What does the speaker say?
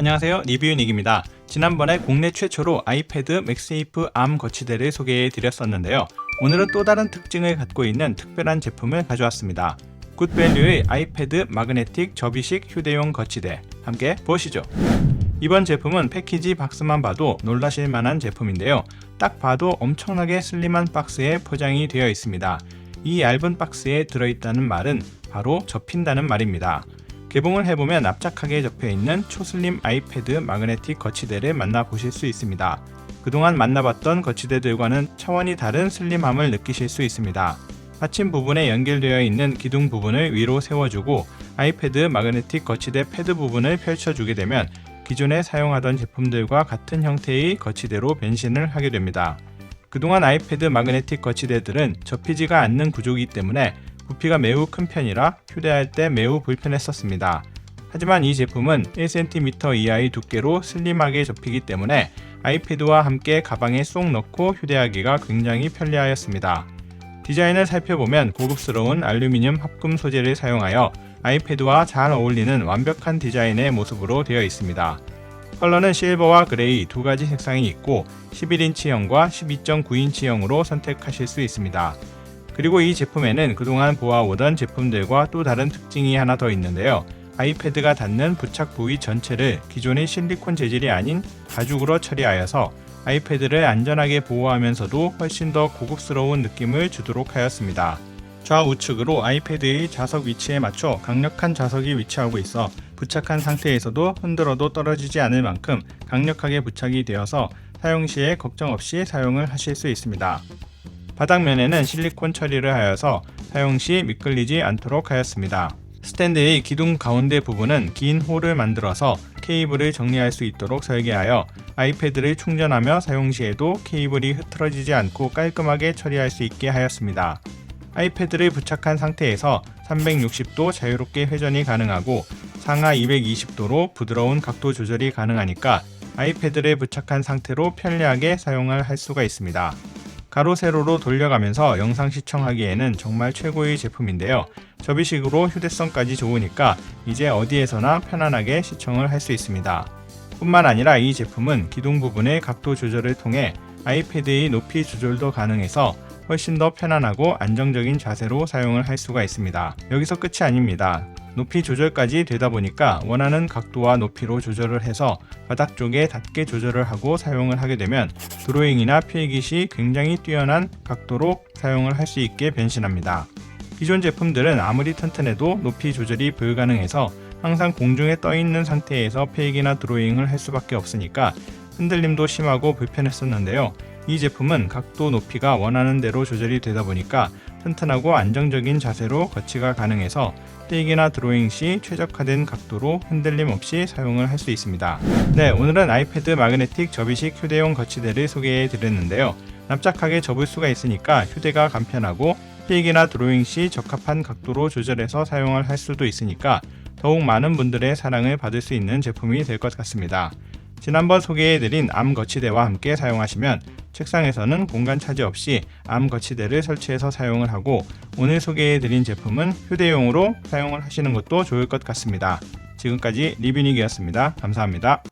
안녕하세요 리뷰닉입니다. 지난번에 국내 최초로 아이패드 맥세이프 암 거치대를 소개해 드렸었는데요. 오늘은 또 다른 특징을 갖고 있는 특별한 제품을 가져왔습니다. 굿밸류의 아이패드 마그네틱 접이식 휴대용 거치대 함께 보시죠. 이번 제품은 패키지 박스만 봐도 놀라실 만한 제품인데요. 딱 봐도 엄청나게 슬림한 박스에 포장이 되어 있습니다. 이 얇은 박스에 들어있다는 말은 바로 접힌다는 말입니다. 개봉을 해보면 납작하게 접혀있는 초슬림 아이패드 마그네틱 거치대를 만나보실 수 있습니다. 그동안 만나봤던 거치대들과는 차원이 다른 슬림함을 느끼실 수 있습니다. 받침 부분에 연결되어 있는 기둥 부분을 위로 세워주고 아이패드 마그네틱 거치대 패드 부분을 펼쳐주게 되면 기존에 사용하던 제품들과 같은 형태의 거치대로 변신을 하게 됩니다. 그동안 아이패드 마그네틱 거치대들은 접히지가 않는 구조이기 때문에 부피가 매우 큰 편이라 휴대할 때 매우 불편했었습니다. 하지만 이 제품은 1cm 이하의 두께로 슬림하게 접히기 때문에 아이패드와 함께 가방에 쏙 넣고 휴대하기가 굉장히 편리하였습니다. 디자인을 살펴보면 고급스러운 알루미늄 합금 소재를 사용하여 아이패드와 잘 어울리는 완벽한 디자인의 모습으로 되어 있습니다. 컬러는 실버와 그레이 두 가지 색상이 있고 11인치형과 12.9인치형으로 선택하실 수 있습니다. 그리고 이 제품에는 그동안 보아오던 제품들과 또 다른 특징이 하나 더 있는데요. 아이패드가 닿는 부착 부위 전체를 기존의 실리콘 재질이 아닌 가죽으로 처리하여서 아이패드를 안전하게 보호하면서도 훨씬 더 고급스러운 느낌을 주도록 하였습니다. 좌우측으로 아이패드의 좌석 위치에 맞춰 강력한 좌석이 위치하고 있어 부착한 상태에서도 흔들어도 떨어지지 않을 만큼 강력하게 부착이 되어서 사용 시에 걱정 없이 사용을 하실 수 있습니다. 바닥면에는 실리콘 처리를 하여서 사용 시 미끌리지 않도록 하였습니다. 스탠드의 기둥 가운데 부분은 긴 홀을 만들어서 케이블을 정리할 수 있도록 설계하여 아이패드를 충전하며 사용 시에도 케이블이 흐트러지지 않고 깔끔하게 처리할 수 있게 하였습니다. 아이패드를 부착한 상태에서 360도 자유롭게 회전이 가능하고 상하 220도로 부드러운 각도 조절이 가능하니까 아이패드를 부착한 상태로 편리하게 사용을 할 수가 있습니다. 가로 세로로 돌려가면서 영상 시청하기에는 정말 최고의 제품인데요. 접이식으로 휴대성까지 좋으니까 이제 어디에서나 편안하게 시청을 할 수 있습니다. 뿐만 아니라 이 제품은 기둥 부분의 각도 조절을 통해 아이패드의 높이 조절도 가능해서 훨씬 더 편안하고 안정적인 자세로 사용을 할 수가 있습니다. 여기서 끝이 아닙니다. 높이 조절까지 되다 보니까 원하는 각도와 높이로 조절을 해서 바닥 쪽에 닿게 조절을 하고 사용을 하게 되면 드로잉이나 필기 시 굉장히 뛰어난 각도로 사용을 할 수 있게 변신합니다. 기존 제품들은 아무리 튼튼해도 높이 조절이 불가능해서 항상 공중에 떠 있는 상태에서 필기나 드로잉을 할 수밖에 없으니까 흔들림도 심하고 불편했었는데요. 이 제품은 각도 높이가 원하는 대로 조절이 되다 보니까 튼튼하고 안정적인 자세로 거치가 가능해서 필기나 드로잉 시 최적화된 각도로 흔들림 없이 사용을 할 수 있습니다. 네, 오늘은 아이패드 마그네틱 접이식 휴대용 거치대를 소개해 드렸는데요. 납작하게 접을 수가 있으니까 휴대가 간편하고 필기나 드로잉 시 적합한 각도로 조절해서 사용을 할 수도 있으니까 더욱 많은 분들의 사랑을 받을 수 있는 제품이 될 것 같습니다. 지난번 소개해드린 암 거치대와 함께 사용하시면 책상에서는 공간 차지 없이 암 거치대를 설치해서 사용을 하고 오늘 소개해드린 제품은 휴대용으로 사용을 하시는 것도 좋을 것 같습니다. 지금까지 리뷰닉이었습니다. 감사합니다.